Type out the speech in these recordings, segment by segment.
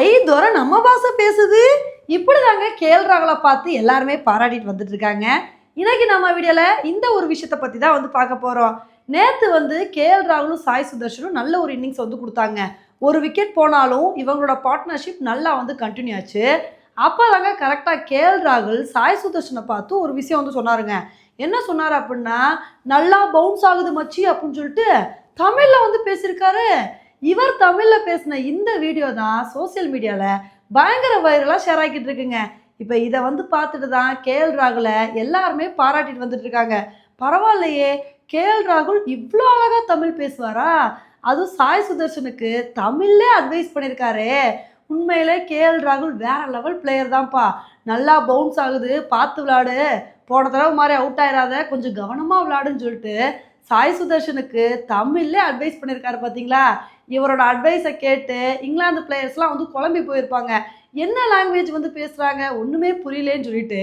ஐ துரை நம்ம பாசை பேசுது. இப்படி தாங்க கேஎல் ராகுலை பார்த்து எல்லாருமே பாராட்டிட்டு வந்துட்டு இருக்காங்க இன்னைக்கு நம்ம வீடியோவில் இந்த ஒரு விஷயத்தை பற்றி தான் வந்து பார்க்க போகிறோம் நேற்று வந்து கேஎல் ராகுலும் சாய் சுதர்ஷனும் நல்ல ஒரு இன்னிங்ஸ் வந்து கொடுத்தாங்க. ஒரு விக்கெட் போனாலும் இவங்களோட பார்ட்னர்ஷிப் நல்லா வந்து கண்டினியூ ஆச்சு. அப்போ தாங்க கரெக்டாக கேஎல் ராகுல் சாய் சுதர்ஷனை பார்த்து ஒரு விஷயம் வந்து சொன்னாருங்க. என்ன சொன்னார் அப்படின்னா நல்லா பவுன்ஸ் ஆகுது மச்சி அப்படின்னு சொல்லிட்டு தமிழில் வந்து பேசியிருக்காரு. இவர் தமிழில் பேசின இந்த வீடியோ தான் சோஷியல் மீடியாவில் பயங்கர வைரலாக ஷேர் ஆகிட்டு இருக்குங்க. இப்போ இதை வந்து பார்த்துட்டு தான் கேஎல் ராகுலை எல்லாருமே பாராட்டிட்டு வந்துட்டு இருக்காங்க. பரவாயில்லையே கேஎல் ராகுல் இவ்வளோ அழகாக தமிழ் பேசுவாரா? அதுவும் சாய் சுதர்ஷனுக்கு தமிழ்லே அட்வைஸ் பண்ணியிருக்காரே உண்மையிலே கேஎல் ராகுல் வேற லெவல் பிளேயர் தான்ப்பா. நல்லா பவுன்ஸ் ஆகுது பார்த்து விளாடு. போன தடவை மாதிரி அவுட் ஆயிடாத கொஞ்சம் கவனமாக விளாடுன்னு சொல்லிட்டு சாய் சுதர்ஷனுக்கு தமிழ்லே அட்வைஸ் பண்ணியிருக்காரு பார்த்தீங்களா இவரோட அட்வைஸை கேட்டு இங்கிலாந்து பிளேயர்ஸ்லாம் வந்து குழம்பி போயிருப்பாங்க. என்ன லாங்குவேஜ் வந்து பேசுகிறாங்க ஒன்றுமே புரியலேன்னு சொல்லிட்டு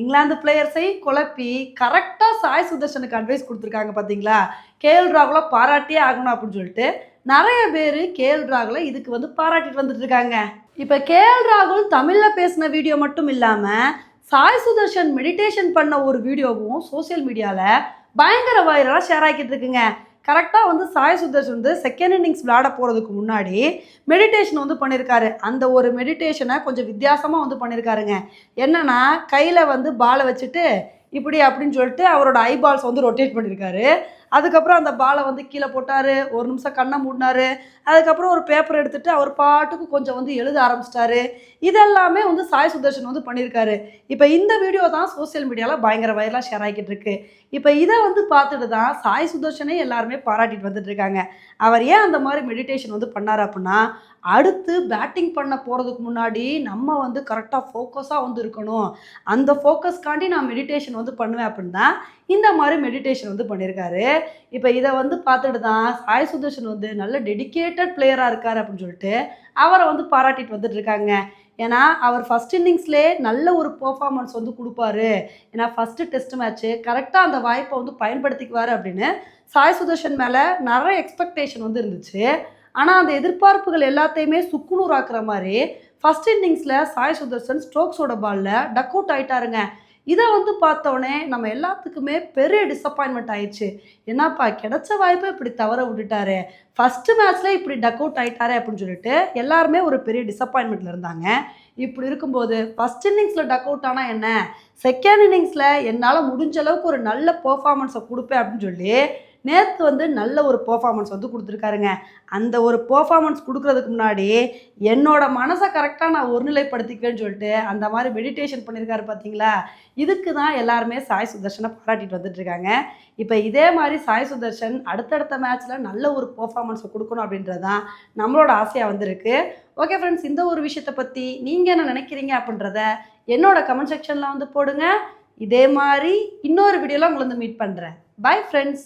இங்கிலாந்து பிளேயர்ஸை குழப்பி கரெக்டாக சாய் சுதர்ஷனுக்கு அட்வைஸ் கொடுத்துருக்காங்க பார்த்தீங்களா கேஎல் ராகுலை பாராட்டியே ஆகணும் அப்படின்னு சொல்லிட்டு நிறைய பேர் கேஎல் ராகுலை இதுக்கு வந்து பாராட்டிட்டு வந்துட்டு இருக்காங்க. இப்போ கேஎல் ராகுல் தமிழில் பேசின வீடியோ மட்டும் இல்லாமல் சாய் சுதர்ஷன் மெடிடேஷன் பண்ண ஒரு வீடியோவும் சோஷியல் மீடியாவில் பயங்கர வைரலாக ஷேர் ஆகிக்கிட்டு இருக்குங்க. கரெக்டாக வந்து சாய் சுதர்ஷ் வந்து செகண்ட் இன்னிங்ஸ் விளையாட போகிறதுக்கு முன்னாடி மெடிடேஷன் வந்து பண்ணியிருக்காரு அந்த ஒரு மெடிடேஷனை கொஞ்சம் வித்தியாசமாக வந்து பண்ணியிருக்காருங்க என்னென்னா கையில் வந்து பாலை வச்சுட்டு இப்படி அப்படின்னு சொல்லிட்டு அவரோட ஐபால்ஸ் வந்து ரொட்டேட் பண்ணியிருக்காரு அதுக்கப்புறம் அந்த பாலை வந்து கீழே போட்டார் ஒரு நிமிஷம் கண்ணை மூடினாரு. அதுக்கப்புறம் ஒரு பேப்பர் எடுத்துகிட்டு அவர் பாட்டுக்கு கொஞ்சம் வந்து எழுத ஆரம்பிச்சிட்டாரு. இதெல்லாமே வந்து சாய் சுதர்ஷன் வந்து பண்ணியிருக்காரு இப்போ இந்த வீடியோ தான் சோஷியல் மீடியாவில் பயங்கர வைரலாக ஷேர் ஆகிட்டு இருக்கு. இப்போ இதை வந்து பார்த்துட்டு தான் சாய் சுதர்ஷனே எல்லாருமே பாராட்டிட்டு வந்துட்டு இருக்காங்க. அவர் ஏன் அந்த மாதிரி மெடிடேஷன் வந்து பண்ணார் அப்படின்னா அடுத்து பேட்டிங் பண்ண போகிறதுக்கு முன்னாடி நம்ம வந்து கரெக்டாக ஃபோக்கஸாக வந்து இருக்கணும். அந்த ஃபோக்கஸ்க்காண்டி நான் மெடிடேஷன் வந்து பண்ணுவேன் அப்படின்னா இந்த மாதிரி மெடிடேஷன் வந்து பண்ணியிருக்காரு இப்போ இதை வந்து பார்த்துட்டு தான் சாய் சுதர்ஷன் வந்து நல்ல டெடிகேட்டட் பிளேயராக இருக்கார் அப்படின்னு சொல்லிட்டு அவரை வந்து பாராட்டிட்டு வந்துட்டு இருக்காங்க. ஏன்னா அவர் ஃபஸ்ட் இன்னிங்ஸ்லே நல்ல ஒரு பர்ஃபார்மன்ஸ் வந்து கொடுப்பாரு. ஏன்னா ஃபஸ்ட்டு டெஸ்ட் மேட்ச்சு கரெக்டாக அந்த வாய்ப்பை வந்து பயன்படுத்திக்குவார் அப்படின்னு சாய் சுதர்ஷன் மேலே நிறைய எக்ஸ்பெக்டேஷன் வந்து இருந்துச்சு. ஆனால் அந்த எதிர்பார்ப்புகள் எல்லாத்தையுமே சுக்குநூறாக்குற மாதிரி ஃபஸ்ட் இன்னிங்ஸில் சாய் சுதர்ஷன் ஸ்ட்ரோக்ஸோட பாலில் டக் அவுட் ஆயிட்டாருங்க. இதை வந்து பார்த்தோன்னே நம்ம எல்லாத்துக்குமே பெரிய டிசப்பாயின்மெண்ட் ஆயிடுச்சு. என்னப்பா கிடைச்ச வாய்ப்பை இப்படி தவற விட்டுட்டாரு. ஃபஸ்ட்டு மேட்ச்சில் இப்படி டக் அவுட் ஆகிட்டாரே அப்படின்னு சொல்லிட்டு எல்லாருமே ஒரு பெரிய டிசப்பாயின்மெண்ட்டில் இருந்தாங்க. இப்படி இருக்கும்போது ஃபஸ்ட் இன்னிங்ஸில் டக் அவுட் ஆனால் என்ன? செகண்ட் இன்னிங்ஸில் என்னால் முடிஞ்ச அளவுக்கு ஒரு நல்ல பெர்ஃபார்மன்ஸை கொடுப்பேன் அப்படின்னு சொல்லி நேற்று வந்து நல்ல ஒரு பர்ஃபார்மன்ஸ் வந்து கொடுத்துருக்காருங்க. அந்த ஒரு பர்ஃபார்மன்ஸ் கொடுக்குறதுக்கு முன்னாடி என்னோட மனசை கரெக்டாக நான் ஒருநிலைப்படுத்திக்குவேன்னு சொல்லிட்டு அந்த மாதிரி மெடிடேஷன் பண்ணியிருக்காரு பார்த்தீங்களா இதுக்கு தான் எல்லாருமே சாய் சுதர்ஷனை பாராட்டிட்டு வந்துட்டுருக்காங்க இப்போ இதே மாதிரி சாய் சுதர்ஷன் அடுத்தடுத்த மேட்ச்சில் நல்ல ஒரு பர்ஃபார்மன்ஸை கொடுக்கணும் அப்படின்றது தான் நம்மளோட ஆசையாக வந்திருக்கு. ஓகே ஃப்ரெண்ட்ஸ் இந்த ஒரு விஷயத்தை பற்றி நீங்கள் என்ன நினைக்கிறீங்க அப்படின்றத என்னோட கமெண்ட் செக்ஷனில் வந்து போடுங்க. இதே மாதிரி இன்னொரு வீடியோவில் உங்களை வந்து மீட் பண்ணுறேன் பை ஃப்ரெண்ட்ஸ்